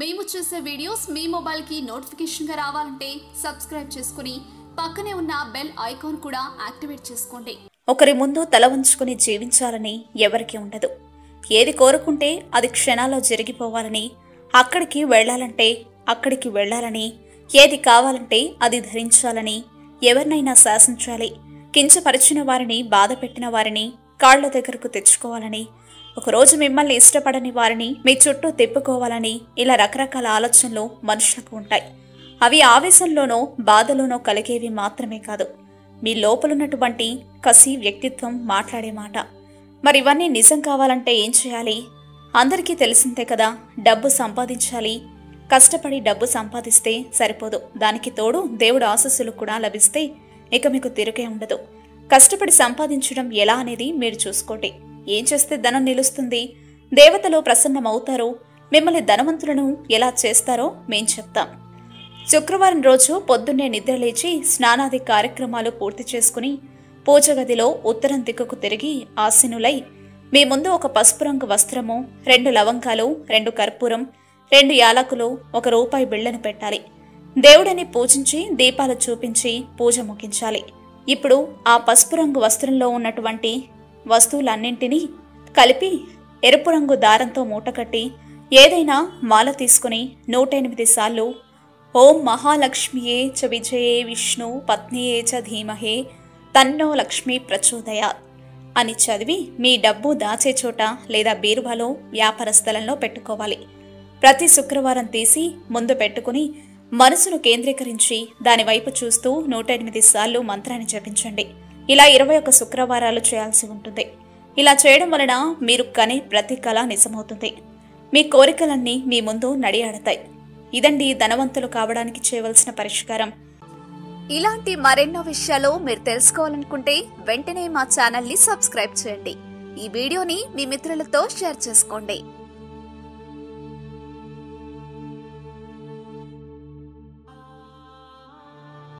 మేము చేసే వీడియోస్ మీ మొబైల్కి నోటిఫికేషన్గా రావాలంటే సబ్స్క్రైబ్ చేసుకుని పక్కనే ఉన్న బెల్ ఐకాన్ కూడా యాక్టివేట్ చేసుకోండి. ఒకరి ముందు తల ఉంచుకుని జీవించాలని ఎవరికి ఉండదు. ఏది కోరుకుంటే అది క్షణాల్లో జరిగిపోవాలని అక్కడికి వెళ్ళాలంటే అక్కడికి వెళ్ళాలని ఏది కావాలంటే అది ధరించాలని ఎవరినైనా శాసించాలి. కించపరిచిన వారిని బాధ పెట్టిన వారిని కాళ్ళ దగ్గరకు తెచ్చుకోవాలని ఒకరోజు మిమ్మల్ని ఇష్టపడని వారిని మీ చుట్టూ తిప్పుకోవాలని ఇలా రకరకాల ఆలోచనలు మనుషులకు ఉంటాయి. అవి ఆవేశంలోనో బాధలోనో కలిగేవి మాత్రమే కాదు. మీ లోపలున్నటువంటి కసి వ్యక్తిత్వం మాట్లాడే మాట. మరి ఇవన్నీ నిజం కావాలంటే ఏం చేయాలి? అందరికీ తెలిసిందే కదా డబ్బు సంపాదించాలి. కష్టపడి డబ్బు సంపాదిస్తే సరిపోదు. దానికి తోడు దేవుడు ఆశస్సులు కూడా లభిస్తే ఇక మీకు తిరుగే ఉండదు. కష్టపడి సంపాదించడం ఎలా అనేది మీరు చూసుకోండి. ఏం చేస్తే ధనం నిలుస్తుంది? దేవతలు ప్రసన్నమవుతారో? మిమ్మల్ని ధనవంతులను ఎలా చేస్తారో మేం చెప్తాం. శుక్రవారం రోజు పొద్దున్నే నిద్రలేచి స్నానాది కార్యక్రమాలు పూర్తి చేసుకుని పూజ గదిలో ఉత్తరం దిక్కుకు తిరిగి ఆసీనులై మీ ముందు ఒక పసుపు రంగు వస్త్రము రెండు లవంగాలు రెండు కర్పూరం రెండు యాలకులు ఒక రూపాయి బిళ్ళను పెట్టాలి. దేవుడిని పూజించి దీపాలు చూపించి పూజ ముగించాలి. ఇప్పుడు ఆ పసుపు రంగు వస్త్రంలో ఉన్నటువంటి వస్తువులన్నింటినీ కలిపి ఎరుపు రంగు దారంతో మూటకట్టి ఏదైనా మాల తీసుకుని నూట ఎనిమిది సార్లు ఓం మహాలక్ష్మియే చ విజయే విష్ణు పత్నియే చ ధీమహే తన్నో లక్ష్మి ప్రచోదయా అని చదివి మీ డబ్బు దాచే చోట లేదా బీరువాలో వ్యాపార స్థలంలో పెట్టుకోవాలి. ప్రతి శుక్రవారం తీసి ముందు పెట్టుకుని మనసును కేంద్రీకరించి దాని వైపు చూస్తూ నూట ఎనిమిది సార్లు మంత్రాన్ని జపించండి. ఇలా ఇరవై ఒక్క శుక్రవారాలు చేయాల్సి ఉంటుంది. ఇలా చేయడం వలన మీరు కనే ప్రతి కళ నిజమవుతుంది. మీ కోరికలన్నీ మీ ముందు నడియాడతాయి. ఇదండి ధనవంతులు కావడానికి చేయవలసిన పరిష్కారం. ఇలాంటి మరెన్నో విషయాలు మీరు తెలుసుకోవాలనుకుంటే వెంటనే మా ఛానల్ని సబ్స్క్రైబ్ చేయండి. ఈ వీడియోని మీ మిత్రులతో షేర్ చేసుకోండి.